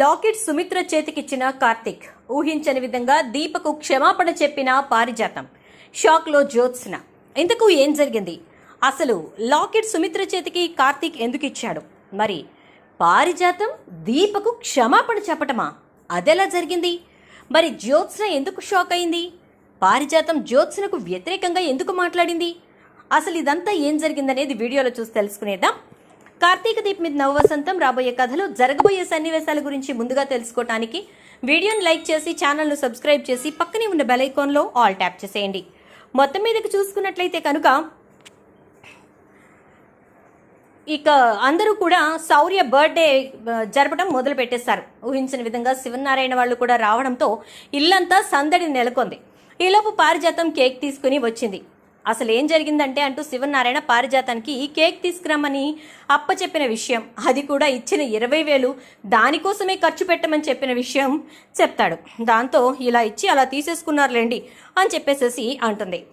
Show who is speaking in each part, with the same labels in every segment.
Speaker 1: Locket Sumitra చేతికిచ్చిన Karthik. ఊహించని విధంగా దీపకు క్షమాపణ చెప్పిన పారిజాతం. షాక్లో జ్యోత్స్న. ఇంతకు ఏం జరిగింది? అసలు లాకెట్ సుమిత్ర చేతికి కార్తీక్ ఎందుకు ఇచ్చాడు మరి పారిజాతం దీపకు క్షమాపణ చెప్పటమా? అదెలా జరిగింది? మరి జ్యోత్స్న ఎందుకు షాక్ అయింది? పారిజాతం జ్యోత్స్నకు వ్యతిరేకంగా ఎందుకు మాట్లాడింది? అసలు ఇదంతా ఏం జరిగిందనేది వీడియోలో చూసి తెలుసుకునేదా కార్తీక దీప్ మీద నవవసంతం రాబోయే కథలో జరగబోయే సన్నివేశాల గురించి ముందుగా తెలుసుకోవటానికి వీడియోని లైక్ చేసి ఛానల్ను సబ్స్క్రైబ్ చేసి పక్కనే ఉన్న బెల్ ఐకాన్లో ఆల్ ట్యాప్ చేసేయండి. మొత్తం మీదకి చూసుకున్నట్లయితే కనుక ఇక అందరూ కూడా శౌర్య బర్త్డే జరపడం మొదలు పెట్టేశారు ఊహించిన విధంగా శివనారాయణ వాళ్ళు కూడా రావడంతో ఇల్లంతా సందడి నెలకొంది. ఈలోపు పారిజాతం కేక్ తీసుకుని వచ్చింది. అసలు ఏం జరిగిందంటే అంటూ శివనారాయణ పారిజాతానికి ఈ కేక్ తీసుకురమ్మని అప్ప చెప్పిన విషయం. అది కూడా ఇచ్చిన ఇరవై వేలు దానికోసమే ఖర్చు పెట్టమని చెప్పిన విషయం చెప్తాడు. దాంతో ఇలా ఇచ్చి అలా తీసేసుకున్నారులేండి అని చెప్పేసేసి అంటుంది.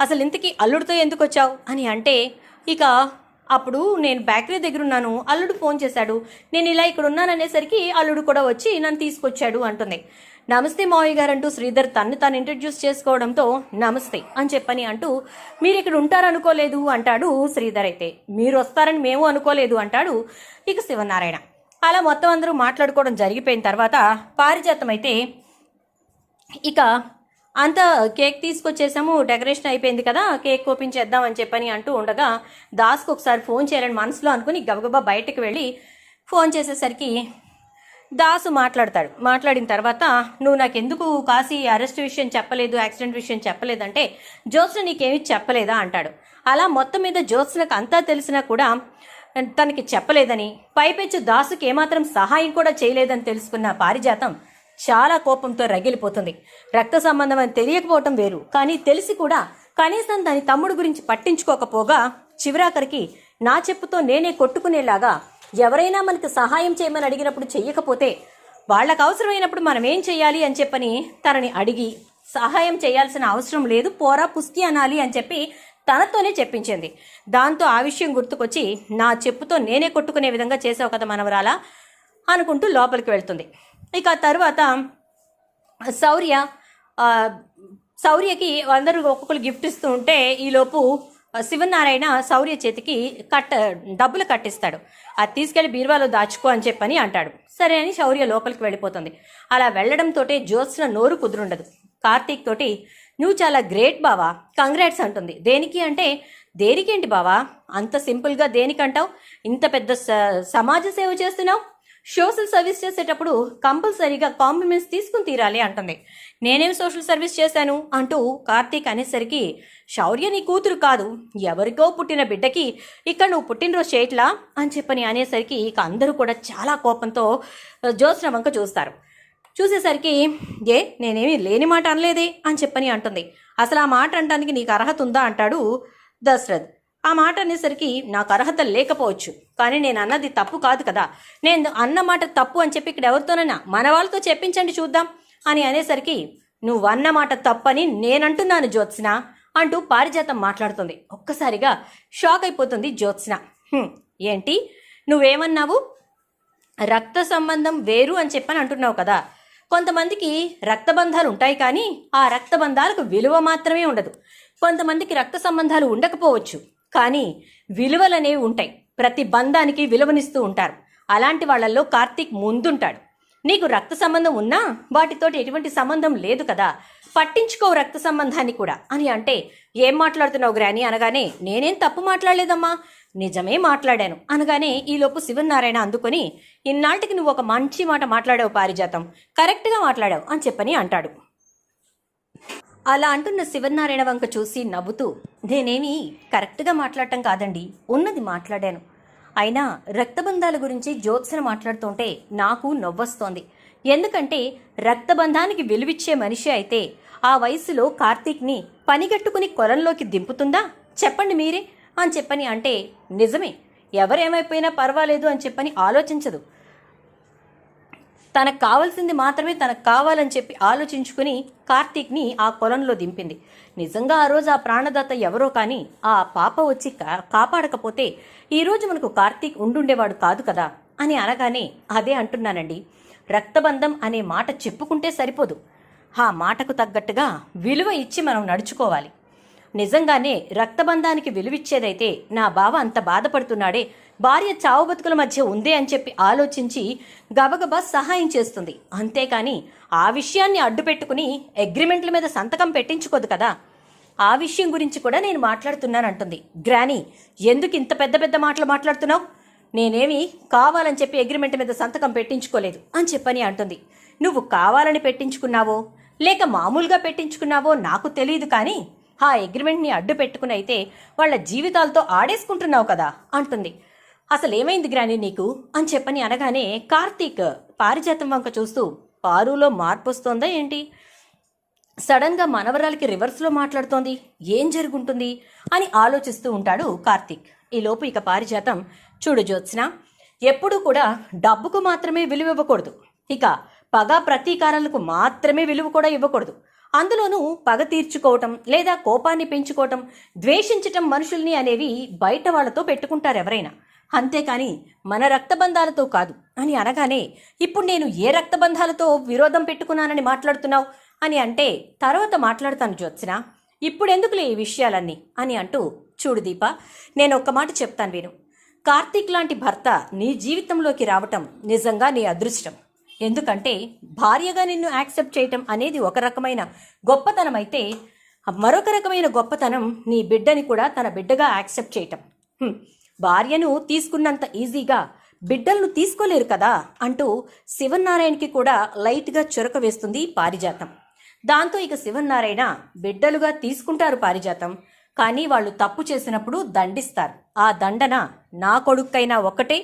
Speaker 1: అసలు ఇంతకీ అల్లుడితో ఎందుకు వచ్చావు? అని అంటే ఇక అప్పుడు నేను బేకరీ దగ్గర ఉన్నాను అల్లుడు ఫోన్ చేశాడు. నేను ఇలా ఇక్కడ ఉన్నాననేసరికి అల్లుడు కూడా వచ్చి నన్ను తీసుకొచ్చాడు అంటుంది. నమస్తే మావయ్య గారు అంటూ శ్రీధర్ తన్ను తాను ఇంట్రడ్యూస్ చేసుకోవడంతో నమస్తే అని చెప్పని అంటూ మీరు ఇక్కడ ఉంటారనుకోలేదు అంటాడు శ్రీధర్ అయితే. మీరు వస్తారని మేము అనుకోలేదు అంటాడు ఇక శివనారాయణ. అలా మొత్తం అందరూ మాట్లాడుకోవడం జరిగిపోయిన తర్వాత పారిజాతం అయితే ఇక అంత కేక్ తీసుకొచ్చేసాము డెకరేషన్ అయిపోయింది కదా కేక్ కోపించేద్దాం అని చెప్పని అంటూ ఉండగా దాస్కు ఒకసారి ఫోన్ చేయాలని మనసులో అనుకుని గబగబా బయటకు వెళ్ళి ఫోన్ చేసేసరికి దాసు మాట్లాడతాడు. మాట్లాడిన తర్వాత నువ్వు నాకు ఎందుకు కాశీ అరెస్ట్ విషయం చెప్పలేదు యాక్సిడెంట్ విషయం చెప్పలేదంటే జ్యోత్స్న నీకేమీ చెప్పలేదా? అంటాడు. అలా మొత్తం మీద జ్యోత్స్నకు అంతా తెలిసినా కూడా తనకి చెప్పలేదని పైపెచ్చు దాసుకి ఏమాత్రం సహాయం కూడా చేయలేదని తెలుసుకున్న పారిజాతం చాలా కోపంతో రగిలిపోతుంది. రక్త సంబంధం అని తెలియకపోవటం వేరు. కానీ తెలిసి కూడా కనీసం దాని తమ్ముడు గురించి పట్టించుకోకపోగా చివరాఖరికి నా చెప్పుతో నేనే కొట్టుకునేలాగా ఎవరైనా మనకి సహాయం చేయమని అడిగినప్పుడు చెయ్యకపోతే వాళ్ళకు అవసరమైనప్పుడు మనం ఏం చేయాలి అని చెప్పని తనని అడిగి సహాయం చేయాల్సిన అవసరం లేదు పోరా పుస్తి అనాలి అని చెప్పి తనతోనే చెప్పించింది. దాంతో ఆ విషయం గుర్తుకొచ్చి నా చెప్పుతో నేనే కొట్టుకునే విధంగా చేసావు కదా మనవరాలా అనుకుంటూ లోపలికి వెళ్తుంది. ఇక ఆ తర్వాత శౌర్య శౌర్యకి అందరూ ఒక్కొక్కరు గిఫ్ట్ ఇస్తూ ఉంటే ఈలోపు శివనారాయణ శౌర్య చేతికి కట్ట డబ్బులు కట్టిస్తాడు. అది తీసుకెళ్ళి బీరువాలో దాచుకో అని చెప్పని అంటాడు. సరే అని శౌర్య లోపలికి వెళ్ళిపోతుంది. అలా వెళ్ళడంతో జ్యోత్స్న నోరు కుదురుండదు. కార్తీక్ తోటి నువ్వు చాలా గ్రేట్ బావా. కంగ్రాట్స్ అంటుంది. దేనికి అంటే దేనికేంటి బావా? అంత సింపుల్గా దేనికంటావు? ఇంత పెద్ద స- సమాజ సేవ చేస్తున్నావు? సోషల్ సర్వీస్ చేసేటప్పుడు కంపల్సరీగా కాంప్లిమెంట్స్ తీసుకుని తీరాలి అంటుంది. నేనేం సోషల్ సర్వీస్ చేశాను? అంటూ కార్తీక్ అనేసరికి శౌర్య నీ కూతురు కాదు. ఎవరికో పుట్టిన బిడ్డకి ఇక్కడ నువ్వు పుట్టినరోజు చేయట్లా? అని చెప్పని అనేసరికి ఇక అందరూ కూడా చాలా కోపంతో జ్యోత్స్న వంక చూస్తారు. చూసేసరికి ఏ నేనేమి లేని మాట అనలేదే? అని చెప్పని అంటుంది. అసలు ఆ మాట అనడానికి నీకు అర్హత ఉందా? అంటాడు దశరథ్. ఆ మాట అనేసరికి నాకు అర్హత లేకపోవచ్చు. కానీ నేను అన్నది తప్పు కాదు కదా. నేను అన్న మాట తప్పు అని చెప్పి ఇక్కడ ఎవరితోనైనా మన వాళ్ళతో చెప్పించండి చూద్దాం అని అనేసరికి నువ్వు అన్న మాట తప్పని నేనంటున్నాను జ్యోత్స్న అంటూ పారిజాతం మాట్లాడుతుంది. ఒక్కసారిగా షాక్ అయిపోతుంది జ్యోత్స్న. ఏంటి? నువ్వేమన్నావు? రక్త సంబంధం వేరు అని చెప్పని అంటున్నావు కదా. కొంతమందికి రక్తబంధాలు ఉంటాయి కానీ ఆ రక్తబంధాలకు విలువ మాత్రమే ఉండదు. కొంతమందికి రక్త సంబంధాలు ఉండకపోవచ్చు. కానీ విలువలనేవి ఉంటాయి. ప్రతి బంధానికి విలువనిస్తూ ఉంటారు. అలాంటి వాళ్ళల్లో కార్తీక్ ముందుంటాడు. నీకు రక్త సంబంధం ఉన్నా వాటితోటి ఎటువంటి సంబంధం లేదు కదా. పట్టించుకోవు రక్త సంబంధాన్ని కూడా. అని అంటే ఏం మాట్లాడుతున్నావు గ్రాని? అనగానే నేనేం తప్పు మాట్లాడలేదమ్మా. నిజమే మాట్లాడాను. అనగానే ఈలోపు శివనారాయణ అందుకొని ఇన్నాళ్ళకి నువ్వు ఒక మంచి మాట మాట్లాడావు పారిజాతం. కరెక్ట్గా మాట్లాడావు అని చెప్పని అంటాడు. అలా అంటున్న శివనారాయణ వంక చూసి నవ్వుతూ నేనేమి కరెక్ట్గా మాట్లాడటం కాదండి ఉన్నది మాట్లాడాను. అయినా రక్తబంధాల గురించి జ్యోత్సన మాట్లాడుతుంటే నాకు నవ్వొస్తోంది. ఎందుకంటే రక్తబంధానికి విలువిచ్చే మనిషి అయితే ఆ వయసులో కార్తీక్ని పనిగట్టుకుని కొలంలోకి దింపుతుందా? చెప్పండి మీరే. అని చెప్పని అంటే నిజమే. ఎవరేమైపోయినా పర్వాలేదు అని చెప్పని ఆలోచించదు. తనకు కావాల్సింది మాత్రమే తనకు కావాలని చెప్పి ఆలోచించుకుని కార్తీక్ని ఆ కొలంలో దింపింది. నిజంగా ఆ రోజు ఆ ప్రాణదాత ఎవరో కానీ ఆ పాప వచ్చి కా- కాపాడకపోతే ఈరోజు మనకు కార్తీక్ ఉండుండేవాడు కాదు కదా అని అనగానే అదే అంటున్నానండి. రక్తబంధం అనే మాట చెప్పుకుంటే సరిపోదు. ఆ మాటకు తగ్గట్టుగా విలువ ఇచ్చి మనం నడుచుకోవాలి. నిజంగానే రక్తబంధానికి విలువిచ్చేదైతే నా బావ అంత బాధపడుతున్నాడే భార్య చావు బతుకుల మధ్య ఉందే అని చెప్పి ఆలోచించి గబగబా సహాయం చేస్తుంది. అంతేకాని ఆ విషయాన్ని అడ్డు పెట్టుకుని అగ్రిమెంట్ల మీద సంతకం పెట్టించుకోదు కదా. ఆ విషయం గురించి కూడా నేను మాట్లాడుతున్నానంటుంది. గ్రానీ ఎందుకు ఇంత పెద్ద పెద్ద మాటలు మాట్లాడుతున్నావు? నేనేమి కావాలని చెప్పి అగ్రిమెంట్ మీద సంతకం పెట్టించుకోలేదు అని చెప్పని అంటుంది. నువ్వు కావాలని పెట్టించుకున్నావో లేక మామూలుగా పెట్టించుకున్నావో నాకు తెలియదు కానీ ఆ అగ్రిమెంట్ని అడ్డు పెట్టుకుని అయితే వాళ్ళ జీవితాలతో ఆడేసుకుంటున్నావు కదా అంటుంది. అసలు ఏమైంది గ్రాని నీకు? అని చెప్పని అనగానే కార్తీక్ పారిజాతం వంక చూస్తూ పారులో మార్పు వస్తోందా ఏంటి? సడన్గా మనవరాలకి రివర్స్లో మాట్లాడుతోంది. ఏం జరుగుంటుంది? అని ఆలోచిస్తూ ఉంటాడు కార్తీక్. ఈలోపు ఇక పారిజాతం చూడు జ్యోత్స్న ఎప్పుడూ కూడా డబ్బుకు మాత్రమే విలువ ఇవ్వకూడదు. ఇక పగ ప్రతీకారాలకు మాత్రమే విలువ కూడా ఇవ్వకూడదు. అందులోనూ పగ తీర్చుకోవటం లేదా కోపాన్ని పెంచుకోవటం ద్వేషించటం మనుషుల్ని అనేవి బయట వాళ్ళతో పెట్టుకుంటారు ఎవరైనా. అంతేకాని మన రక్తబంధాలతో కాదు అని అనగానే ఇప్పుడు నేను ఏ రక్తబంధాలతో విరోధం పెట్టుకున్నానని మాట్లాడుతున్నావు? అని అంటే తర్వాత మాట్లాడతాను జ్యోత్స్న. ఇప్పుడెందుకులే ఈ విషయాలన్నీ? అని అంటూ చూడు దీప నేను ఒక్క మాట చెప్తాను విను. కార్తీక్ లాంటి భర్త నీ జీవితంలోకి రావటం నిజంగా నీ అదృష్టం. ఎందుకంటే భార్యగా నిన్ను యాక్సెప్ట్ చేయటం అనేది ఒక రకమైన గొప్పతనం అయితే మరొక రకమైన గొప్పతనం నీ బిడ్డని కూడా తన బిడ్డగా యాక్సెప్ట్ చేయటం. భార్యను తీసుకున్నంత ఈజీగా బిడ్డలను తీసుకోలేరు కదా అంటూ శివనారాయణకి కూడా లైట్గా చురక వేస్తుంది పారిజాతం. దాంతో ఇక శివనారాయణ బిడ్డలుగా తీసుకుంటారు పారిజాతం. కానీ వాళ్ళు తప్పు చేసినప్పుడు దండిస్తారు. ఆ దండన నా కొడుక్కైనా ఒక్కటే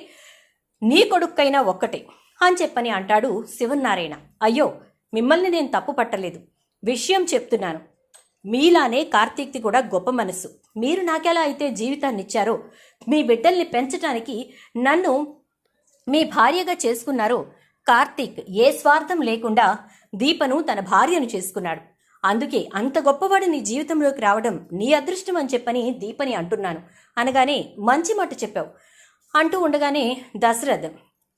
Speaker 1: నీ కొడుక్కైనా ఒక్కటే. అని చెప్పని అంటాడు శివన్నారాయణ. అయ్యో మిమ్మల్ని నేను తప్పు పట్టలేదు. విషయం చెప్తున్నాను. మీలానే కార్తీక్ది కూడా గొప్ప మనసు మీరు నాకెలా అయితే జీవితాన్ని ఇచ్చారో మీ బిడ్డల్ని పెంచడానికి నన్ను మీ భార్యగా చేసుకున్నారో కార్తీక్ ఏ స్వార్థం లేకుండా దీపను తన భార్యను చేసుకున్నాడు. అందుకే అంత గొప్పవాడు నీ జీవితంలోకి రావడం నీ అదృష్టం అని చెప్పని దీపని అంటున్నాను. అనగానే మంచి మాట చెప్పావు. అంటూ ఉండగానే దశరథ్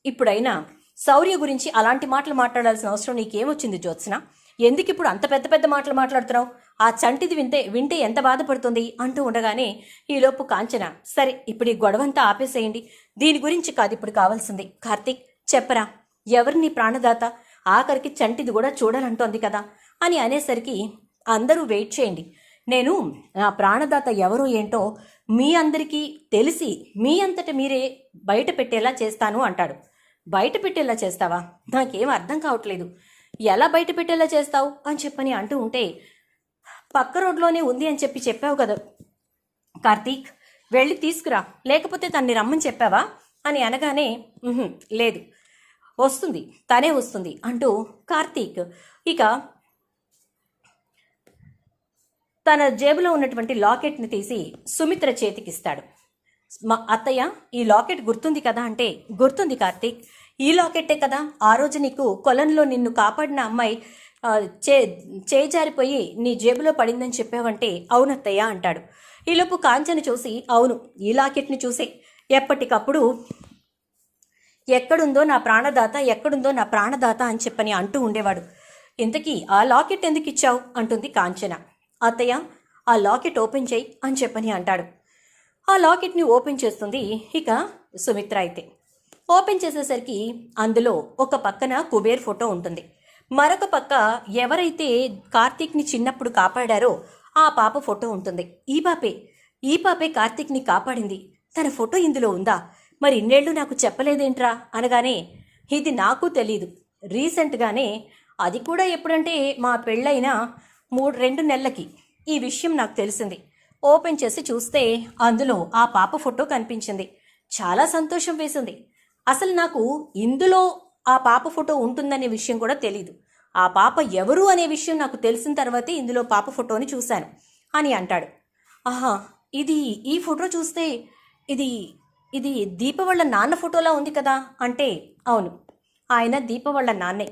Speaker 1: ఇప్పుడైనా శౌర్య గురించి అలాంటి మాటలు మాట్లాడాల్సిన అవసరం నీకేమొచ్చింది జ్యోత్స్న? ఎందుకు ఇప్పుడు అంత పెద్ద పెద్ద మాటలు మాట్లాడుతున్నావు? ఆ చంటిది వింటే వింటే ఎంత బాధపడుతుంది అంటూ ఉండగానే ఈలోపు కాంచన సరే ఇప్పుడు ఈ గొడవంతా ఆపేసేయండి. దీని గురించి కాదు ఇప్పుడు కావాల్సింది. కార్తీక్ చెప్పరా? ఎవరు నీ ప్రాణదాత? ఆఖరికి చంటిది కూడా చూడాలంటోంది కదా అని అనేసరికి అందరూ వెయిట్ చేయండి. నేను నా ప్రాణదాత ఎవరో ఏంటో మీ అందరికీ తెలిసి మీ అంతట మీరే బయట పెట్టేలా చేస్తాను అంటాడు. బయట పెట్టేలా చేస్తావా? నాకేం అర్థం కావట్లేదు. ఎలా బయట పెట్టేలా చేస్తావు? అని చెప్పని అంటూ ఉంటే పక్క రోడ్లోనే ఉంది అని చెప్పి చెప్పావు కదా. కార్తీక్ వెళ్ళి తీసుకురా. లేకపోతే తన్ని రమ్మని చెప్పావా? అని అనగానే లేదు. వస్తుంది. తనే వస్తుంది. అంటూ కార్తీక్ ఇక తన జేబులో ఉన్నటువంటి లాకెట్ని తీసి సుమిత్ర చేతికిస్తాడు. మా అత్తయ్య ఈ లాకెట్ గుర్తుంది కదా అంటే గుర్తుంది కార్తీక్. ఈ లాకెట్టే కదా ఆ రోజు నీకు కొలంలో నిన్ను కాపాడిన అమ్మాయి చే చేజారిపోయి నీ జేబులో పడిందని చెప్పావంటే అవునత్తయ్య అంటాడు. ఈలోపు కాంచన చూసి అవును ఈ లాకెట్ని చూసే. ఎప్పటికప్పుడు ఎక్కడుందో నా ప్రాణదాత ఎక్కడుందో నా ప్రాణదాత అని చెప్పని అంటూ ఉండేవాడు. ఇంతకీ ఆ లాకెట్ ఎందుకు ఇచ్చావు? అంటుంది కాంచన. అత్తయ్య ఆ లాకెట్ ఓపెన్ చేయి అని చెప్పని అంటాడు. ఆ లాకెట్ని ఓపెన్ చేస్తుంది ఇక సుమిత్ర అయితే. ఓపెన్ చేసేసరికి అందులో ఒక పక్కన కుబేర్ ఫోటో ఉంటుంది. మరొక పక్క ఎవరైతే కార్తీక్ని చిన్నప్పుడు కాపాడారో ఆ పాప ఫోటో ఉంటుంది. ఈ పాపే ఈ పాపే కార్తీక్ని కాపాడింది. తన ఫోటో ఇందులో ఉందా? మరి ఇన్నేళ్ళు నాకు చెప్పలేదేంట్రా? అనగానే ఇది నాకు తెలీదు. రీసెంట్గానే అది కూడా ఎప్పుడంటే మా పెళ్ళైన మూడు రెండు నెలలకి ఈ విషయం నాకు తెలిసింది. ఓపెన్ చేసి చూస్తే అందులో ఆ పాప ఫోటో కనిపించింది. చాలా సంతోషం వేసింది. అసలు నాకు ఇందులో ఆ పాప ఫోటో ఉంటుందనే విషయం కూడా తెలీదు. ఆ పాప ఎవరు అనే విషయం నాకు తెలిసిన తర్వాతే ఇందులో పాప ఫోటోని చూశాను అని అంటాడు. ఆహా ఇది ఈ ఫోటో చూస్తే ఇది ఇది దీప వాళ్ళ నాన్న ఫోటోలా ఉంది కదా అంటే అవును ఆయన దీప వాళ్ళ నాన్నే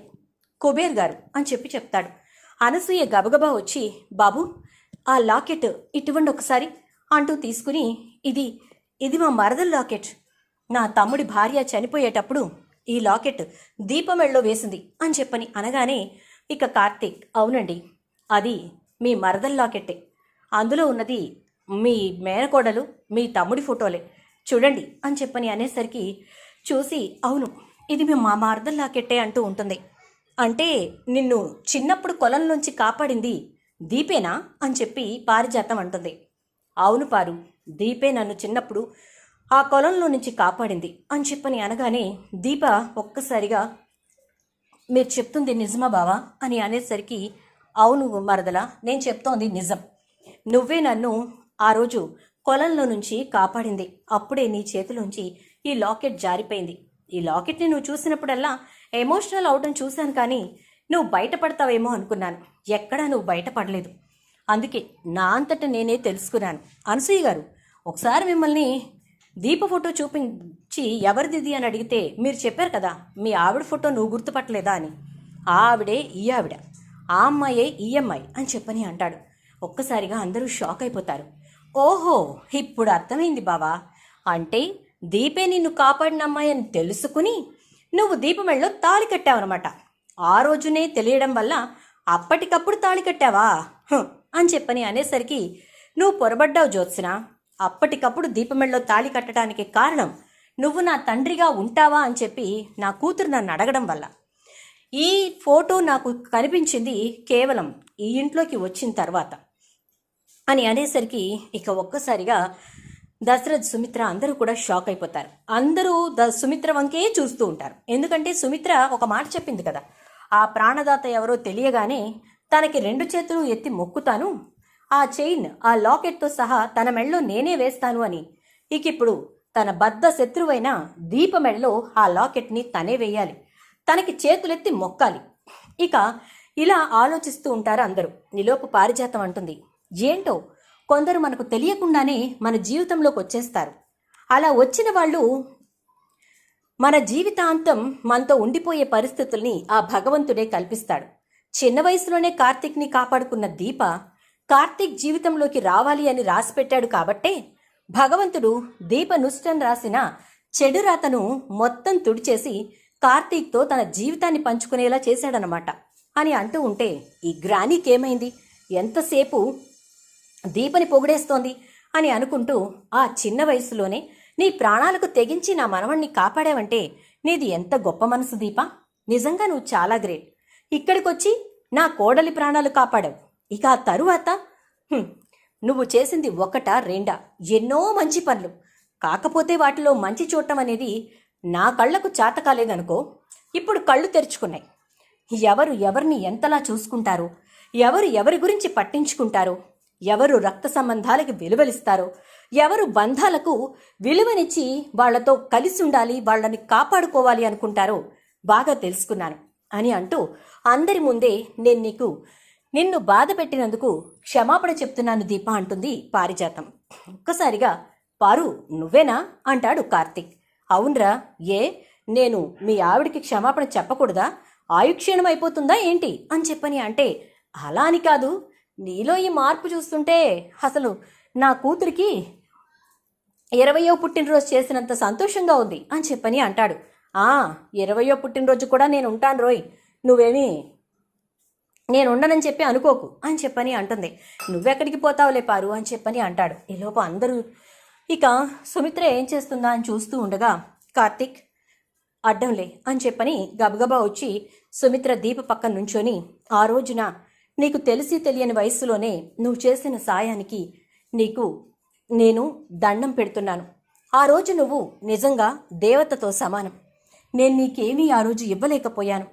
Speaker 1: కుబేర్ గారు అని చెప్పి చెప్తాడు. అనసూయ గబగబా వచ్చి బాబు ఆ లాకెట్ ఇటువంటి ఒకసారి అంటూ తీసుకుని ఇది ఇది మా మరదల లాకెట్. నా తమ్ముడి భార్య చనిపోయేటప్పుడు ఈ లాకెట్ దీపమెళ్ళలో వేసింది అని చెప్పని అనగానే ఇక కార్తీక్ అవునండి అది మీ మరదల లాకెట్టే. అందులో ఉన్నది మీ మేనకోడలు మీ తమ్ముడి ఫోటోలే. చూడండి అని చెప్పని అనేసరికి చూసి అవును ఇది మీ మా మరదల లాకెట్టే అంటూ ఉంటుంది. అంటే నిన్ను చిన్నప్పుడు కొలం నుంచి కాపాడింది దీపేనా అని చెప్పి పారిజాతం అంటుంది. అవును పారు దీపే నన్ను చిన్నప్పుడు ఆ కొలంలో నుంచి కాపాడింది అని చెప్పని అనగానే దీప ఒక్కసారిగా మీరు చెప్తుంది నిజమా బావా? అని అనేసరికి అవును మరదల నేను చెప్తోంది నిజం. నువ్వే నన్ను ఆ రోజు కొలంలో నుంచి కాపాడింది. అప్పుడే నీ చేతిలోంచి ఈ లాకెట్ జారిపోయింది. ఈ లాకెట్ని నువ్వు చూసినప్పుడల్లా ఎమోషనల్ అవటం చూశాను కానీ నువ్వు బయటపడతావేమో అనుకున్నాను. ఎక్కడా నువ్వు బయటపడలేదు. అందుకే నా అంతట నేనే తెలుసుకున్నాను. అనసూయ గారు ఒకసారి మిమ్మల్ని దీప ఫోటో చూపించి ఎవరిదిది అని అడిగితే మీరు చెప్పారు కదా మీ ఆవిడ ఫోటో నువ్వు గుర్తుపట్టలేదా అని. ఆవిడే ఈ ఆవిడ. ఆ అమ్మాయే ఈ అమ్మాయి అని చెప్పని అంటాడు. ఒక్కసారిగా అందరూ షాక్ అయిపోతారు. ఓహో ఇప్పుడు అర్థమైంది బావా. అంటే దీపే నిన్ను కాపాడిన అమ్మాయి అని తెలుసుకుని నువ్వు దీపమెళ్ళలో తాళి కట్టావన్నమాట ఆ రోజునే తెలియడం వల్ల అప్పటికప్పుడు తాళి కట్టావా? అని చెప్పని అనేసరికి నువ్వు పొరబడ్డావు జ్యోత్స్న. అప్పటికప్పుడు దీపమెళ్ళలో తాళి కట్టడానికి కారణం నువ్వు నా తండ్రిగా ఉంటావా? అని చెప్పి నా కూతురు నన్ను అడగడం వల్ల. ఈ ఫోటో నాకు కనిపించింది కేవలం ఈ ఇంట్లోకి వచ్చిన తర్వాత. అని అనేసరికి ఇక ఒక్కసారిగా దశరథ్ సుమిత్ర అందరూ కూడా షాక్ అయిపోతారు. అందరూ ద సుమిత్ర వంకే చూస్తూ ఉంటారు. ఎందుకంటే సుమిత్ర ఒక మాట చెప్పింది కదా. ఆ ప్రాణదాత ఎవరో తెలియగానే తనకి రెండు చేతులు ఎత్తి మొక్కుతాను. ఆ చైన్ ఆ లాకెట్తో సహా తన మెడలో నేనే వేస్తాను అని. ఇక ఇప్పుడు తన బద్ద శత్రువైన దీప మెడలో ఆ లాకెట్ని తనే వేయాలి. తనకి చేతులెత్తి మొక్కాలి. ఇక ఇలా ఆలోచిస్తూ ఉంటారు అందరూ. నిలోపు పారిజాతం అంటుంది. ఏంటో? కొందరు మనకు తెలియకుండానే మన జీవితంలోకి వచ్చేస్తారు. అలా వచ్చిన వాళ్ళు మన జీవితాంతం మనతో ఉండిపోయే పరిస్థితుల్ని ఆ భగవంతుడే కల్పిస్తాడు. చిన్న వయసులోనే కార్తీక్ని కాపాడుకున్న దీప కార్తీక్ జీవితంలోకి రావాలి అని రాసిపెట్టాడు కాబట్టే భగవంతుడు దీప నుష్టం రాసిన చెడు రాతను మొత్తం తుడిచేసి కార్తీక్తో తన జీవితాన్ని పంచుకునేలా చేశాడనమాట అని అంటూ ఉంటే ఈ గ్రానీకేమైంది ఎంతసేపు దీపని పొగిడేస్తోంది అని అనుకుంటూ ఆ చిన్న వయసులోనే నీ ప్రాణాలకు తెగించి నా మనవణ్ణి కాపాడావంటే నీది ఎంత గొప్ప మనసు దీపా. నిజంగా నువ్వు చాలా గ్రేట్. ఇక్కడికొచ్చి నా కోడలి ప్రాణాలు కాపాడావు. ఇక ఆ తరువాత నువ్వు చేసింది ఒకటా రెండా? ఎన్నో మంచి పనులు. కాకపోతే వాటిలో మంచి చూడటం అనేది నా కళ్ళకు చేత కాలేదనుకో ఇప్పుడు కళ్ళు తెరుచుకున్నాయి. ఎవరు ఎవరిని ఎంతలా చూసుకుంటారో? ఎవరు ఎవరి గురించి పట్టించుకుంటారో? ఎవరు రక్త సంబంధాలకి విలువలిస్తారో? ఎవరు బంధాలకు విలువనిచ్చి వాళ్ళతో కలిసి ఉండాలి వాళ్ళని కాపాడుకోవాలి అనుకుంటారో బాగా తెలుసుకున్నాను అని అంటూ అందరి ముందే నేను నీకు నిన్ను బాధ పెట్టినందుకు క్షమాపణ చెప్తున్నాను దీప అంటుంది పారిజాతం. ఒక్కసారిగా పారు నువ్వేనా? అంటాడు కార్తిక్. అవునరా ఏ? నేను మీ ఆవిడికి క్షమాపణ చెప్పకూడదా? ఆయుక్షీణం అయిపోతుందా ఏంటి? అని చెప్పని అంటే అలా అని కాదు. నీలో ఈ మార్పు చూస్తుంటే అసలు నా కూతురికి ఇరవయో పుట్టినరోజు చేసినంత సంతోషంగా ఉంది అని చెప్పని అంటాడు. ఆ ఇరవయో పుట్టినరోజు కూడా నేను ఉంటాను రోయ్. నువ్వేమీ నేను ఉండనని చెప్పి అనుకోకు అని చెప్పని అంటుంది. నువ్వెక్కడికి పోతావులే పారు అని చెప్పని అంటాడు. ఈలోపు అందరూ ఇక సుమిత్ర ఏం చేస్తుందా అని చూస్తూ ఉండగా కార్తిక్ అడ్డంలే అని చెప్పని గబగబా వచ్చి సుమిత్ర దీప పక్కన నుంచొని ఆ రోజున నీకు తెలిసి తెలియని వయస్సులోనే నువ్వు చేసిన సాయానికి నీకు నేను దండం పెడుతున్నాను. ఆ రోజు నువ్వు నిజంగా దేవతతో సమానం. నేను నీకేమీ ఆ రోజు ఇవ్వలేకపోయాను.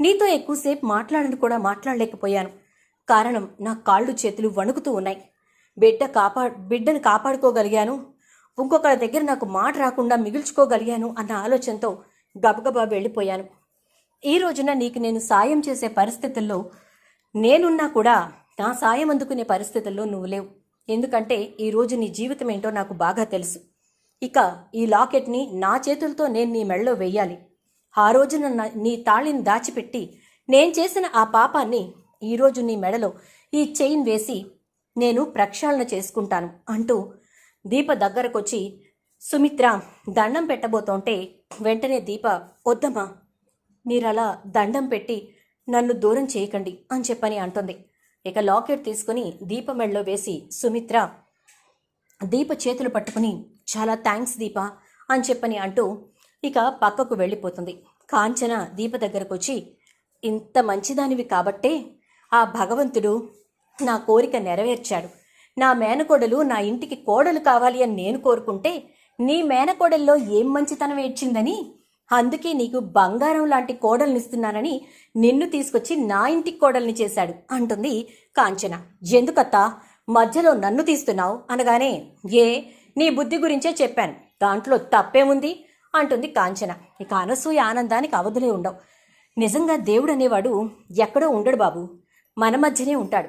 Speaker 1: నీతో ఎక్కువసేపు మాట్లాడని కూడా మాట్లాడలేకపోయాను. కారణం నా కాళ్ళు చేతులు వణుకుతూ ఉన్నాయి. బిడ్డ కాపా బిడ్డను కాపాడుకోగలిగాను. ఇంకొకరి దగ్గర నాకు మాట రాకుండా మిగుల్చుకోగలిగాను అన్న ఆలోచనతో గబగబా వెళ్ళిపోయాను. ఈ రోజున నీకు నేను సాయం చేసే పరిస్థితుల్లో నేనున్నా కూడా నా సాయం అందుకునే పరిస్థితుల్లో నువ్వు లేవు. ఎందుకంటే ఈ రోజు నీ జీవితం ఏంటో నాకు బాగా తెలుసు. ఇక ఈ లాకెట్ని నా చేతులతో నేను నీ మెళ్ళలో వెయ్యాలి ఆ రోజున నీ తాళిని దాచిపెట్టి నేను చేసిన ఆ పాపాన్ని ఈరోజు నీ మెడలో ఈ చైన్ వేసి నేను ప్రక్షాళన చేసుకుంటాను అంటూ దీప దగ్గరకొచ్చి సుమిత్ర దండం పెట్టబోతుంటే వెంటనే దీప వద్దమ్మా మీరలా దండం పెట్టి నన్ను దూరం చేయకండి అని చెప్పని అంటుంది. ఇక లాకెట్ తీసుకుని దీప మెడలో వేసి సుమిత్ర దీప చేతులు పట్టుకుని చాలా థ్యాంక్స్ దీప అని చెప్పని అంటూ ఇక పక్కకు వెళ్ళిపోతుంది. కాంచన దీప దగ్గరకు వచ్చి ఇంత మంచిదానివి కాబట్టే ఆ భగవంతుడు నా కోరిక నెరవేర్చాడు. నా మేనకోడలు నా ఇంటికి కోడలు కావాలి అని నేను కోరుకుంటే నీ మేనకోడల్లో ఏం మంచితనం ఏడ్చిందని అందుకే నీకు బంగారం లాంటి కోడల్నిస్తున్నానని నిన్ను తీసుకొచ్చి నా ఇంటికి కోడల్ని చేశాడు అంటుంది కాంచన. ఎందుకత్త? మధ్యలో నన్ను తీస్తున్నావు అనగానే ఏ నీ బుద్ధి గురించే చెప్పాను. దాంట్లో తప్పేముంది అంటుంది కాంచన. ఇక అనసూయ ఆనందానికి అవధులే ఉండవు. నిజంగా దేవుడు అనేవాడు ఎక్కడో ఉండడు బాబు. మన మధ్యనే ఉంటాడు.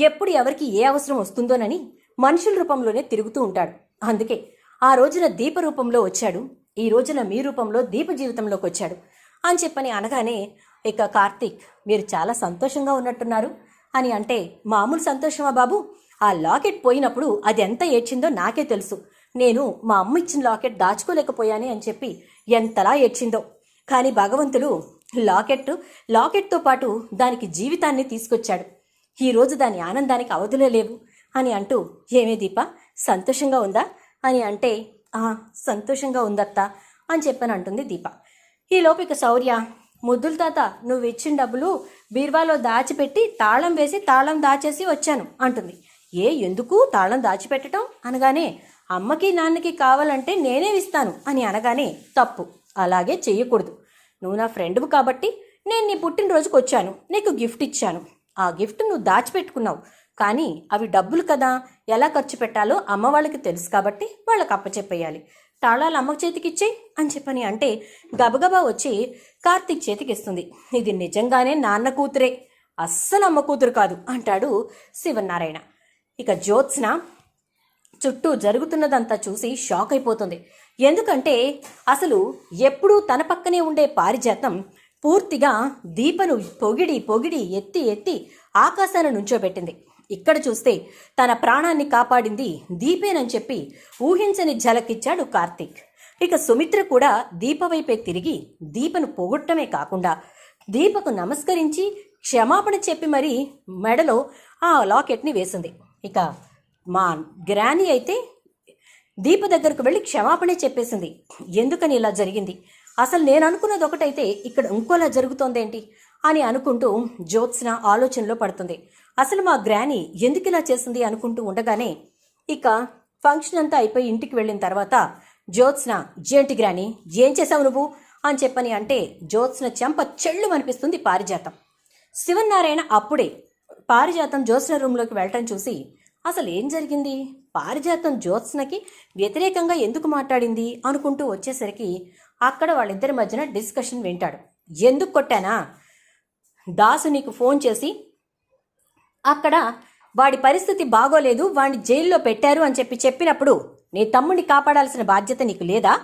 Speaker 1: ఎప్పుడు ఎవరికి ఏ అవసరం వస్తుందోనని మనుషుల రూపంలోనే తిరుగుతూ ఉంటాడు. అందుకే ఆ రోజున దీప రూపంలో వచ్చాడు ఈ రోజున మీ రూపంలో దీప జీవితంలోకి వచ్చాడు. అని చెప్పని అనగానే ఇక కార్తీక్ మీరు చాలా సంతోషంగా ఉన్నట్టున్నారు అని అంటే మామూలు సంతోషమా బాబు? ఆ లాకెట్ పోయినప్పుడు అది ఎంత ఏడ్చిందో నాకే తెలుసు. నేను మా అమ్మ ఇచ్చిన లాకెట్ దాచుకోలేకపోయానే అని చెప్పి ఎంతలా ఏడ్చిందో. కానీ భగవంతుడు లాకెట్ లాకెట్తో పాటు దానికి జీవితాన్ని తీసుకొచ్చాడు. ఈరోజు దాని ఆనందానికి అవధులే లేవు. అని అంటూ ఏమే దీప? సంతోషంగా ఉందా అని అంటే సంతోషంగా ఉందత్తా అని చెప్పని అంటుంది దీప. ఈ లోపిక శౌర్య ముద్దుల తాత నువ్వు ఇచ్చిన డబ్బులు బీర్వాలో దాచిపెట్టి తాళం వేసి తాళం దాచేసి వచ్చాను అంటుంది. ఏ ఎందుకు తాళం దాచిపెట్టడం అనగానే అమ్మకి నాన్నకి కావాలంటే నేనే ఇస్తాను అని అనగానే తప్పు. అలాగే చెయ్యకూడదు. నువ్వు నా ఫ్రెండ్వు కాబట్టి నేను నీ పుట్టినరోజుకి వచ్చాను నీకు గిఫ్ట్ ఇచ్చాను. ఆ గిఫ్ట్ నువ్వు దాచిపెట్టుకున్నావు. కానీ అవి డబ్బులు కదా ఎలా ఖర్చు పెట్టాలో అమ్మ వాళ్ళకి తెలుసు కాబట్టి వాళ్ళకి అప్పచెప్పేయాలి. తాళాలు అమ్మ చేతికిచ్చేయి అని చెప్పని అంటే గబగబా వచ్చి కార్తీక్ చేతికి ఇస్తుంది ఇది నిజంగానే నాన్న కూతురే. అస్సలు అమ్మ కూతురు కాదు అంటాడు శివనారాయణ. ఇక జ్యోత్స్న చుట్టూ జరుగుతున్నదంతా చూసి షాక్ అయిపోతుంది. ఎందుకంటే అసలు ఎప్పుడూ తన పక్కనే ఉండే పారిజాతం పూర్తిగా దీపను పొగిడి పొగిడి ఎత్తి ఎత్తి ఆకాశాన్ని నుంచోబెట్టింది. ఇక్కడ చూస్తే తన ప్రాణాన్ని కాపాడింది దీపేనని చెప్పి ఊహించని ఝలకిచ్చాడు కార్తీక్. ఇక సుమిత్ర కూడా దీప వైపే తిరిగి దీపను పొగొట్టమే కాకుండా దీపకు నమస్కరించి క్షమాపణ చెప్పి మరీ మెడలో ఆ లాకెట్ని వేసింది. ఇక మా గ్రాని అయితే దీప దగ్గరకు వెళ్ళి క్షమాపణే చెప్పేసింది. ఎందుకని ఇలా జరిగింది? అసలు నేను అనుకున్నది ఒకటైతే ఇక్కడ ఇంకోలా జరుగుతోందేంటి? అని అనుకుంటూ జ్యోత్స్న ఆలోచనలో పడుతుంది. అసలు మా గ్రాని ఎందుకు ఇలా చేసింది అనుకుంటూ ఉండగానే ఇక ఫంక్షన్ అంతా అయిపోయి ఇంటికి వెళ్ళిన తర్వాత జ్యోత్స్న జేంటి గ్రాని? ఏం చేసావు నువ్వు? అని చెప్పని అంటే జ్యోత్స్న చెంప చెళ్ళు అనిపిస్తుంది పారిజాతం. శివనారాయణ అప్పుడే పారిజాతం జ్యోత్స్న రూమ్లోకి వెళ్ళటం చూసి అసలు ఏం జరిగింది? పారిజాతం జ్యోత్స్నకి వ్యతిరేకంగా ఎందుకు మాట్లాడింది? అనుకుంటూ వచ్చేసరికి అక్కడ వాళ్ళిద్దరి మధ్యన డిస్కషన్ వింటాడు. ఎందుకు కొట్టానా? దాసు నీకు ఫోన్ చేసి అక్కడ వాడి పరిస్థితి బాగోలేదు వాడిని జైల్లో పెట్టారు అని చెప్పి చెప్పినప్పుడు నీ తమ్ముడిని కాపాడాల్సిన బాధ్యత నీకు లేదా?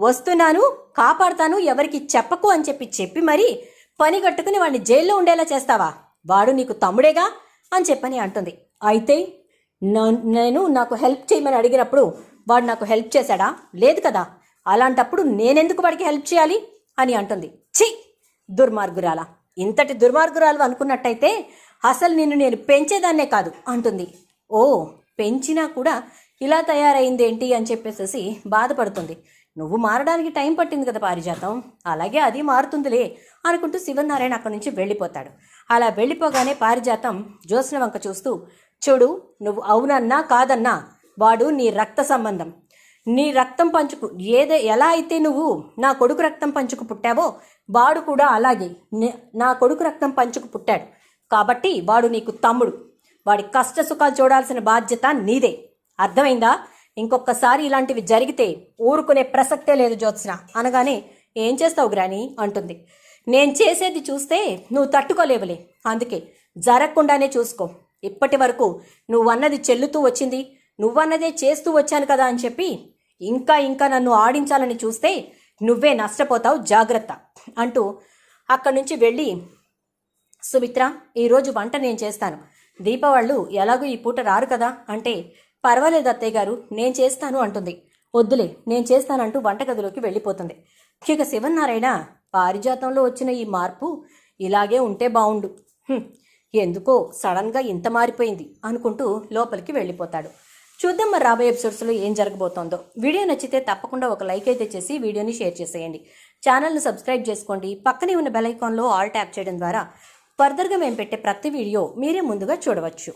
Speaker 1: వస్తున్నాను కాపాడుతాను ఎవరికి చెప్పకు అని చెప్పి చెప్పి మరీ పని కట్టుకుని వాడిని జైల్లో ఉండేలా చేస్తావా? వాడు నీకు తమ్ముడేగా? అని చెప్పని అంటుంది. అయితే నేను నాకు హెల్ప్ చేయమని అడిగినప్పుడు వాడు నాకు హెల్ప్ చేశాడా? లేదు కదా. అలాంటప్పుడు నేనెందుకు వాడికి హెల్ప్ చేయాలి? అని అంటుంది. ఛీ! దుర్మార్గురాల. ఇంతటి దుర్మార్గురాలు అనుకున్నట్టయితే అసలు నిన్ను నేను పెంచేదాన్నే కాదు అంటుంది. ఓ పెంచినా కూడా ఇలా తయారైందేంటి అని చెప్పేసేసి బాధపడుతుంది. నువ్వు మారడానికి టైం పట్టింది కదా పారిజాతం. అలాగే అది మారుతుందిలే అనుకుంటూ శివనారాయణ అక్కడి నుంచి వెళ్ళిపోతాడు. అలా వెళ్ళిపోగానే పారిజాతం జ్యోత్స్న వంక చూస్తూ చూడు నువ్వు అవునన్నా కాదన్నా వాడు నీ రక్త సంబంధం. నీ రక్తం పంచుకు ఏదే ఎలా అయితే నువ్వు నా కొడుకు రక్తం పంచుకు పుట్టావో వాడు కూడా అలాగే నా కొడుకు రక్తం పంచుకు పుట్టాడు. కాబట్టి వాడు నీకు తమ్ముడు. వాడి కష్ట సుఖాలు చూడాల్సిన బాధ్యత నీదే. అర్థమైందా? ఇంకొకసారి ఇలాంటివి జరిగితే ఊరుకునే ప్రసక్తే లేదు జ్యోత్స్న. అనగానే ఏం చేస్తావు గ్రాని? అంటుంది. నేను చేసేది చూస్తే నువ్వు తట్టుకోలేవులే. అందుకే జరగకుండానే చూసుకో. ఇప్పటి వరకు నువ్వన్నది చెల్లుతూ వచ్చింది. నువ్వన్నదే చేస్తూ వచ్చాను కదా అని చెప్పి ఇంకా ఇంకా నన్ను ఆడించాలని చూస్తే నువ్వే నష్టపోతావు జాగ్రత్త అంటూ అక్కడి నుంచి వెళ్ళి సుమిత్ర ఈరోజు వంట నేను చేస్తాను. దీపవాళ్ళు ఎలాగూ ఎలాగో ఈ పూట రారు కదా? అంటే పర్వాలేదు అత్తయ్య గారు నేను చేస్తాను అంటుంది. వద్దులే నేను చేస్తానంటూ వంటగదిలోకి వెళ్ళిపోతుంది. ఇక శివన్నారాయణ పారిజాతంలో వచ్చిన ఈ మార్పు ఇలాగే ఉంటే బావుండు. ఎందుకో సడన్గా ఇంత మారిపోయింది అనుకుంటూ లోపలికి వెళ్ళిపోతాడు. చూద్దాం మరి రాబోయే ఎపిసోడ్స్లో ఏం జరగబోతోందో. వీడియో నచ్చితే తప్పకుండా ఒక లైక్ అయితే చేసి వీడియోని షేర్ చేసేయండి. ఛానల్ను సబ్స్క్రైబ్ చేసుకోండి. పక్కనే ఉన్న బెల్ ఐకాన్లో ఆల్ ట్యాప్ చేయడం ద్వారా ఫర్దర్గా మేము పెట్టే ప్రతి వీడియో మీరే ముందుగా చూడవచ్చు.